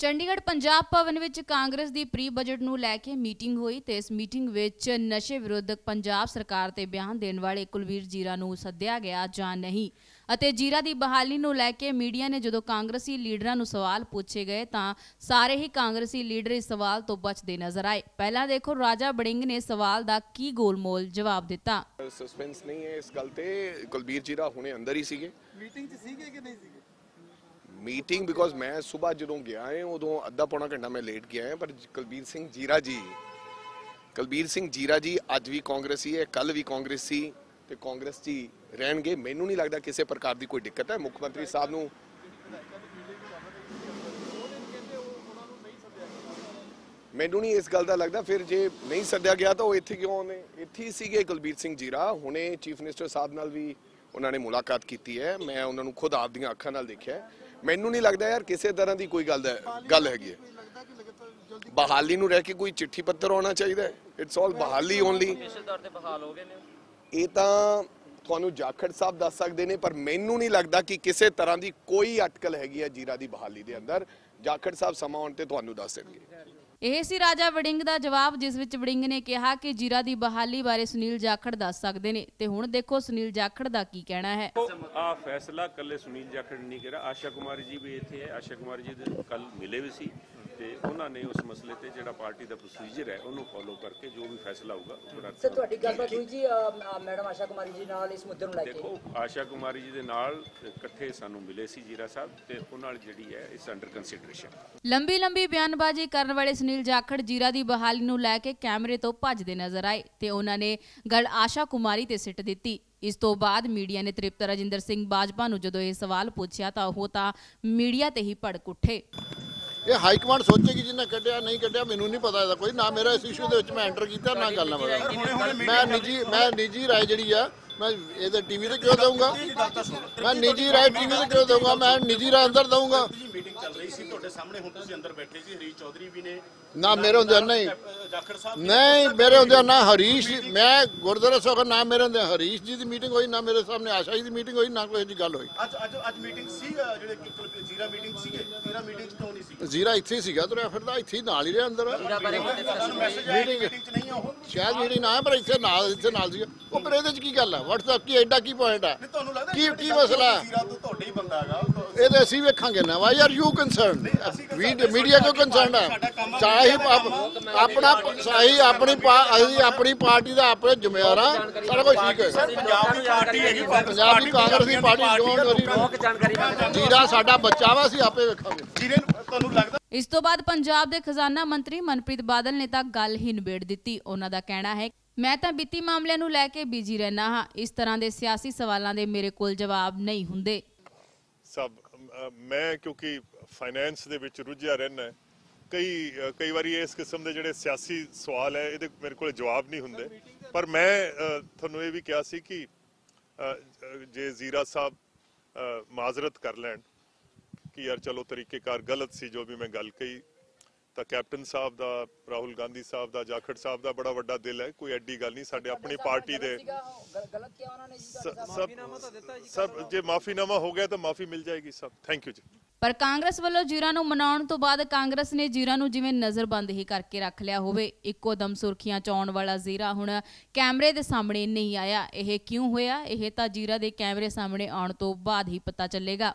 ਚੰਡੀਗੜ੍ਹ ਪੰਜਾਬ ਭਵਨ ਵਿੱਚ ਕਾਂਗਰਸ ਦੀ pre budget ਨੂੰ ਲੈ ਕੇ ਮੀਟਿੰਗ ਹੋਈ ਤੇ ਇਸ ਮੀਟਿੰਗ ਵਿੱਚ ਨਸ਼ੇ ਵਿਰੁੱਧ ਪੰਜਾਬ ਸਰਕਾਰ ਤੇ ਬਿਆਨ ਦੇਣ ਵਾਲੇ ਕੁਲਵੀਰ ਜੀਰਾ ਨੂੰ ਸੱਦਿਆ ਗਿਆ ਜਾਂ ਨਹੀਂ ਅਤੇ ਜੀਰਾ ਦੀ ਬਹਾਲੀ ਨੂੰ ਲੈ ਕੇ ਮੀਡੀਆ ਨੇ ਜਦੋਂ ਕਾਂਗਰਸੀ ਲੀਡਰਾਂ ਨੂੰ ਸਵਾਲ ਪੁੱਛੇ ਗਏ ਤਾਂ ਸਾਰੇ ਹੀ ਕਾਂਗਰਸੀ ਲੀਡਰ ਇਸ ਸਵਾਲ ਤੋਂ ਬਚਦੇ ਨਜ਼ਰ ਆਏ। ਪਹਿਲਾਂ ਦੇਖੋ ਰਾਜਾ ਬੜਿੰਗ ਨੇ ਸਵਾਲ ਦਾ ਕੀ ਗੋਲਮੋਲ ਜਵਾਬ ਦਿੱਤਾ? ਸਸਪੈਂਸ ਨਹੀਂ ਹੈ ਇਸ ਗੱਲ ਤੇ। ਕੁਲਬੀਰ ਜੀਰਾ ਹੁਣੇ ਅੰਦਰ ਹੀ ਸੀਗੇ। ਮੀਟਿੰਗ 'ਚ ਸੀਗੇ ਕਿ ਨਹੀਂ ਸੀਗੇ? ਮੀਟਿੰਗ ਬਿਕੋਜ਼ ਮੈਂ ਸਵੇਰ ਜਦੋਂ ਗਿਆ ਹਾਂ ਉਦੋਂ ਅੱਧਾ ਪੌਣਾ ਘੰਟਾ ਮੈਂ ਲੇਟ ਗਿਆ ਹਾਂ ਪਰ ਕੁਲਬੀਰ ਸਿੰਘ ਜੀਰਾ ਜੀ, ਕੁਲਬੀਰ ਸਿੰਘ ਜੀਰਾ ਜੀ ਅੱਜ ਵੀ ਕਾਂਗਰਸੀ ਹੈ ਕੱਲ ਵੀ ਕਾਂਗਰਸੀ ਤੇ ਕਾਂਗਰਸ 'ਚ ਰਹਿਣਗੇ। ਮੈਨੂੰ ਨਹੀਂ ਲੱਗਦਾ ਕਿਸੇ ਪ੍ਰਕਾਰ ਦੀ ਕੋਈ ਦਿੱਕਤ ਹੈ। ਮੁੱਖ ਮੰਤਰੀ ਸਾਹਿਬ ਨੂੰ ਮੈਨੂੰ ਨਹੀਂ ਇਸ ਗੱਲ ਦਾ ਲੱਗਦਾ। ਫਿਰ ਜੇ ਨਹੀਂ ਸੱਦਿਆ ਗਿਆ ਤਾਂ ਉਹ ਇੱਥੇ ਕਿਉਂ ਆਉਂਦੇ? ਇੱਥੇ ਹੀ ਸੀਗੇ ਕੁਲਬੀਰ ਸਿੰਘ ਜੀਰਾ। ਹੁਣੇ ਚੀਫ ਮਿਨਿਸਟਰ ਸਾਹਿਬ ਨਾਲ ਵੀ ਉਹਨਾਂ ਨੇ ਮੁਲਾਕਾਤ ਕੀਤੀ ਹੈ। ਮੈਂ ਉਹਨਾਂ ਨੂੰ ਖੁਦ ਆਪਦੀਆਂ ਅੱਖਾਂ ਨਾਲ ਦੇਖਿਆ ਮੈਨੂੰ ਨਹੀਂ ਲੱਗਦਾ ਯਾਰ ਕਿਸੇ ਤਰ੍ਹਾਂ ਦੀ ਕੋਈ ਗੱਲ ਹੈ ਗੱਲ ਹੈਗੀ ਹੈ। ਬਹਾਲੀ ਨੂੰ ਰਹਿ ਕੇ ਕੋਈ ਚਿੱਠੀ ਪੱਤਰ ਆਉਣਾ ਚਾਹੀਦਾ ਹੈ। ਇਟਸ ਆਲ ਬਹਾਲੀ ਓਨਲੀ ਇਹ ਤਾਂ ਤੁਹਾਨੂੰ ਜਾਖੜ ਸਾਹਿਬ ਦੱਸ ਸਕਦੇ ਨੇ, ਪਰ ਮੈਨੂੰ ਨਹੀਂ ਲੱਗਦਾ ਕਿ ਕਿਸੇ ਤਰ੍ਹਾਂ ਦੀ ਕੋਈ ਅਟਕਲ ਹੈਗੀ ਹੈ ਜੀਰਾ ਦੀ ਬਹਾਲੀ ਦੇ ਅੰਦਰ। ਜਾਖੜ ਸਾਹਿਬ ਸਮਾਂ ਆਉਣ ਤੇ ਤੁਹਾਨੂੰ ਦੱਸ ਦੇਣਗੇ। ਇਹ ਸੀ ਰਾਜਾ ਵੜਿੰਗ ਦਾ ਜਵਾਬ, ਜਿਸ ਵਿੱਚ ਵੜਿੰਗ ਨੇ ਕਿਹਾ ਕਿ ਜੀਰਾ ਦੀ ਬਹਾਲੀ ਬਾਰੇ ਸੁਨੀਲ ਜਾਖੜ ਦੱਸ ਸਕਦੇ ਨੇ। ਤੇ ਹੁਣ ਦੇਖੋ ਸੁਨੀਲ ਜਾਖੜ ਦਾ ਕੀ ਕਹਿਣਾ ਹੈ। ਆ ਫੈਸਲਾ ਕੱਲੇ ਸੁਨੀਲ ਜਾਖੜ ਨੇ ਨਹੀਂ ਕਰਿਆ। ਆਸ਼ਾ ਕੁਮਾਰੀ ਜੀ ਵੀ ਇੱਥੇ ਹੈ। ਆਸ਼ਾ ਕੁਮਾਰੀ ਜੀ ਦੇ ਕੱਲ ਮਿਲੇ ਵੀ ਸੀ। ਤੇ ਉਹਨਾਂ ਨੇ ਉਸ ਮਸਲੇ ਤੇ ਜਿਹੜਾ ਪਾਰਟੀ ਦਾ ਪ੍ਰੋਸੀਜਰ ਹੈ ਉਹਨੂੰ ਫੋਲੋ ਕਰਕੇ ਜੋ ਵੀ ਫੈਸਲਾ ਹੋਊਗਾ ਉਹ ਸਰ ਤੁਹਾਡੀ ਗੱਲਬਾਤ ਹੋਈ ਜੀ ਮੈਡਮ ਆਸ਼ਾ ਕੁਮਾਰੀ ਜੀ ਨਾਲ ਇਸ ਮੁੱਦੇ ਨੂੰ ਲੈ ਕੇ। ਦੇਖੋ ਆਸ਼ਾ ਕੁਮਾਰੀ ਜੀ ਦੇ ਨਾਲ ਇਕੱਠੇ ਸਾਨੂੰ ਮਿਲੇ ਸੀ ਜੀਰਾ ਸਾਹਿਬ ਤੇ ਉਹਨਾਂ ਨਾਲ ਜਿਹੜੀ ਹੈ ਇਸ ਅੰਡਰ ਕੰਸੀਡਰੇਸ਼ਨ ਲੰਬੀ ਲੰਬੀ ਬਿਆਨਬਾਜ਼ੀ ਕਰਨ ਵਾਲੇ ਸੁਨੀਲ ਜਾਖੜ ਜੀਰਾ ਦੀ ਬਹਾਲੀ ਨੂੰ ਲੈ ਕੇ ਕੈਮਰੇ ਤੋਂ ਭੱਜਦੇ ਨਜ਼ਰ ਆਏ ਤੇ ਉਹਨਾਂ ਨੇ ਗੱਲ ਆਸ਼ਾ ਕੁਮਾਰੀ ਤੇ ਸਿੱਟ ਦਿੱਤੀ। ਇਸ ਤੋਂ ਬਾਅਦ ਮੀਡੀਆ ਨੇ ਤ੍ਰਿਪਤ ਰਜਿੰਦਰ ਸਿੰਘ ਬਾਜਪਾ ਨੂੰ ਜਦੋਂ ਇਹ ਸਵਾਲ ਪੁੱਛਿਆ ਤਾਂ ਉਹ ਤਾਂ ਮੀਡੀਆ ਤੇ ਹੀ ਭੜਕ ਉੱਠੇ। ਇਹ ਹਾਈ ਕਮਾਂਡ ਸੋਚੇਗੀ ਜਿਹਨੇ ਕੱਢਿਆ ਨਹੀਂ ਕੱਢਿਆ ਮੈਨੂੰ ਨਹੀਂ ਪਤਾ ਇਹਦਾ ਕੋਈ। ਨਾ ਮੇਰਾ ਇਸ ਇਸ਼ੂ ਦੇ ਵਿੱਚ ਮੈਂ ਐਂਟਰ ਕੀਤਾ ਨਾ ਗੱਲ ਨਾ ਮੈਂ ਨਿੱਜੀ ਮੈਂ ਨਿੱਜੀ ਰਾਏ ਜਿਹੜੀ ਆ ਮੈਂ ਇਹਦੇ ਟੀਵੀ ਤੇ ਕਿਉਂ ਦਊਂਗਾ? ਮੈਂ ਨਿੱਜੀ ਰਾਏ ਟੀਵੀ ਤੇ ਕਿਉਂ ਦਊਂਗਾ? ਮੈਂ ਨਿੱਜੀ ਰਾਏ ਅੰਦਰ ਦਊਂਗਾ। ਮੀਟਿੰਗ ਚੱਲ ਰਹੀ ਸੀ ਤੁਹਾਡੇ ਸਾਹਮਣੇ ਹੁਣ ਤੁਸੀਂ ਅੰਦਰ ਬੈਠੇ ਸੀ ਹਰੀਸ਼ ਚੌਧਰੀ ਵੀ ਨੇ। ਨਾ ਮੇਰੇ ਹੁੰਦੇ ਨਹੀਂ। ਅਹ ਜਾਖੜ ਸਾਹਿਬ ਨਹੀਂ ਮੇਰੇ ਹੁੰਦੇ ਨਾ ਹਰੀਸ਼ ਮੈਂ ਗੁਰਦੁਆਰਾ ਸਾਹਿਬ ਨਾ ਮੇਰੇ ਹੁੰਦੇ ਹਰੀਸ਼ ਜੀ ਦੀ ਮੀਟਿੰਗ ਹੋਈ ਨਾ ਮੇਰੇ ਸਾਹਮਣੇ ਆਸ਼ਾ ਜੀ ਦੀ ਮੀਟਿੰਗ ਹੋਈ ਨਾ ਕੋਈ ਜੀ ਗੱਲ ਹੋਈ। ਅੱਜ ਅੱਜ ਅੱਜ ਮੀਟਿੰਗ ਸੀ ਜਿਹੜੇ ਜੀਰਾ ਮੀਟਿੰਗ ਸੀ ਜੀਰਾ ਮੀਟਿੰਗ ਕਿਉਂ ਨਹੀਂ ਸੀ ਜ਼ੀਰਾ ਇੱਥੇ ਹੀ ਸੀਗਾ ਤੁਰਿਆ ਫਿਰਦਾ ਇੱਥੇ ਹੀ ਨਾਲ ਹੀ ਰਿਹਾ ਅੰਦਰ। ਮੀਟਿੰਗ ਚ ਨਹੀਂ ਆ ਉਹ? ਸ਼ਾਇਦ ਮੀਟਿੰਗ ਨਾ ਪਰ ਇੱਥੇ ਨਾਲ ਇੱਥੇ ਨਾਲ ਸੀਗਾ। ਉਹ ਪਰ ਇਹਦੇ ਚ ਕੀ ਗੱਲ ਹੈ WhatsApp ਕੀ ਐਡਾ ਕੀ ਪੁਆਇੰਟ ਤੁਹਾਨੂੰ ਲੱਗਦਾ ਕੀ ਕਿ ਮਸਲਾ? ਹੈ ਜੀਰਾ ਤੋਂ ਤੁਹਾਡਾ ਹੀ ਬੰਦਾ ਹੈਗਾ ਉਹ- ਇਹਦੇ ਅਸੀਂ ਵੇਖਾਂਗੇ ਨਾ why are you concerned media ਕਿਉਂ ਕੰਸਰਨਡ ਹੈ ਚਾਹੀ ਆਪਣਾ ਸਾਹੀ ਆਪਣੀ ਅਸੀਂ ਆਪਣੀ ਪਾਰਟੀ ਦਾ ਆਪਣੇ ਜ਼ਿੰਮੇਵਾਰ ਸਾਰਾ ਕੁਝ ਠੀਕ ਹੈ। ਪੰਜਾਬ ਦੀ ਪਾਰਟੀ ਹੈਗੀ ਪੰਜਾਬ ਦੀ ਕਾਂਗਰਸ ਦੀ ਪਾਰਟੀ ਡੋਂਟ ਵਰੀ ਜਾਣਕਾਰੀ ਜੀਰਾ ਸਾਡਾ ਬੱਚਾ ਵਾ ਅਸੀਂ ਆਪੇ ਵੇਖਾਂਗੇ। ਜੀਰੇ ਨੂੰ ਤੁਹਾਨੂੰ ਲੱਗਦਾ ਇਸ ਤੋਂ ਬਾਅਦ ਪੰਜਾਬ ਦੇ ਖਜ਼ਾਨਾ ਮੰਤਰੀ ਮਨਪ੍ਰੀਤ ਬਾਦਲ ਨੇ ਤਾਂ ਗੱਲ ਹੀ ਨਿਬੇੜ ਦਿੱਤੀ। ਉਹਨਾਂ ਦਾ ਕਹਿਣਾ ਹੈ ਮੈਂ ਤਾਂ ਵਿੱਤੀ ਮਾਮਲਿਆਂ ਨੂੰ ਲੈ ਕੇ ਬਿਜ਼ੀ ਰਹਿਣਾ ਹਾਂ। ਇਸ ਤਰ੍ਹਾਂ ਦੇ ਸਿਆਸੀ ਸਵਾਲਾਂ ਦੇ ਮੇਰੇ ਕੋਲ ਜਵਾਬ ਨਹੀਂ ਹੁੰਦੇ। ਸਭ ਮੈਂ ਕਿਉਂਕਿ ਫਾਈਨੈਂਸ ਦੇ ਵਿੱਚ ਰੁੱਝਿਆ ਰਹਿਣਾ ਹੈ, ਕਈ ਕਈ ਵਾਰੀ ਇਸ ਕਿਸਮ ਦੇ ਜਿਹੜੇ ਸਿਆਸੀ ਸਵਾਲ ਹੈ ਇਹਦੇ ਮੇਰੇ ਕੋਲ ਜਵਾਬ ਨਹੀਂ ਹੁੰਦੇ। ਪਰ ਮੈਂ ਤੁਹਾਨੂੰ ਇਹ ਵੀ ਕਿਹਾ ਸੀ ਕਿ ਜੇ ਜ਼ੀਰਾ ਸਾਹਿਬ ਮਾਜ਼ਰਤ ਕਰ ਲੈਣ ਕਿ ਯਾਰ ਚਲੋ ਤਰੀਕੇਕਾਰ ਗਲਤ ਸੀ ਜੋ ਵੀ ਮੈਂ ਗੱਲ ਕਹੀ ਤਾਂ ਕੈਪਟਨ ਸਾਹਿਬ ਦਾ ਰਾਹੁਲ ਗਾਂਧੀ ਸਾਹਿਬ ਦਾ ਜਾਖੜ ਸਾਹਿਬ ਦਾ ਬੜਾ ਵੱਡਾ ਦਿਲ ਹੈ ਕੋਈ ਐਡੀ ਗੱਲ ਨਹੀਂ ਸਾਡੇ ਆਪਣੀ ਪਾਰਟੀ ਦੇ ਗਲਤ ਕਿਹਾ ਉਹਨਾਂ ਨੇ ਜੀ ਸ- ਸਭ ਸਭ ਜੇ ਮਾਫੀਨਾਮਾ ਹੋ ਗਿਆ ਤਾਂ ਮਾਫੀ ਮਿਲ ਜਾਏਗੀ ਸਭ। ਥੈਂਕ ਯੂ ਜੀ। ਪਰ ਕਾਂਗਰਸ ਵੱਲੋਂ ਜੀਰਾ ਨੂੰ ਮਨਾਉਣ ਤੋਂ ਬਾਅਦ ਕਾਂਗਰਸ ਨੇ ਜੀਰਾ ਨੂੰ ਜਿਵੇਂ ਨਜ਼ਰਬੰਦ ਹੀ ਕਰਕੇ ਰੱਖ ਲਿਆ ਹੋਵੇ ਇੱਕੋ ਦਮ ਸੁਰਖੀਆਂ ਚ ਆਉਣ ਵਾਲਾ ਜ਼ੀਰਾ ਹੁਣ ਕੈਮਰੇ ਦੇ ਸਾਹਮਣੇ ਨਹੀਂ ਆਇਆ। ਇਹ ਕਿਉਂ ਹੋਇਆ? ਇਹ ਤਾਂ ਜੀਰਾ ਦੇ ਕੈਮਰੇ ਸਾਹਮਣੇ ਆਉਣ ਤੋਂ ਬਾਅਦ ਹੀ ਪਤਾ ਚੱਲੇਗਾ।